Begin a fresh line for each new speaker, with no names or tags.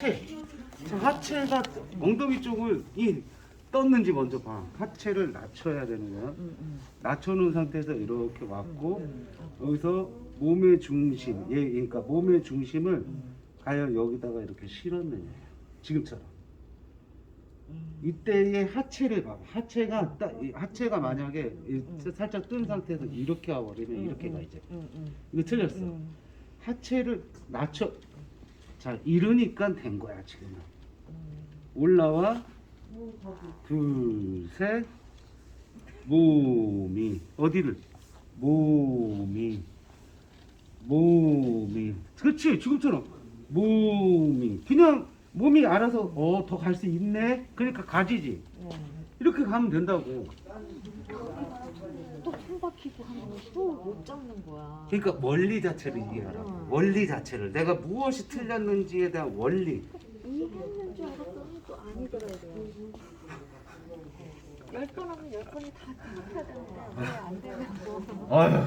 하체. 자, 하체가 엉덩이 쪽을 이 떴는지 먼저 봐. 하체를 낮춰야 되는 거야. 낮춰놓은 상태에서 이렇게 왔고 여기서 몸의 중심, 예, 그러니까 몸의 중심을 과연 여기다가 이렇게 실었느냐. 지금처럼. 이때의 하체를 봐. 하체가 딱이 하체가 만약에 이 살짝 뜬 상태에서 이렇게 와버리면 이렇게 가 이제. 이거 틀렸어. 하체를 낮춰. 자 이러니까 된 거야 지금은. 올라와. 둘, 셋, 몸이. 어디를? 몸이. 몸이. 그렇지 지금처럼. 몸이. 그냥 몸이 알아서 어 더 갈 수 있네? 그러니까 가지지. 이렇게 가면 된다고
또손 박히고 하면 또못 잡는 거야.
그러니까 원리 자체를 이해하라 고. 원리 자체를. 내가 무엇이 틀렸는지에 대한 원리.
이해했는 줄 알았더니 또 아니더라고요. 열 번 하면 열 번이 다 되는데 왜안 되냐고.
아휴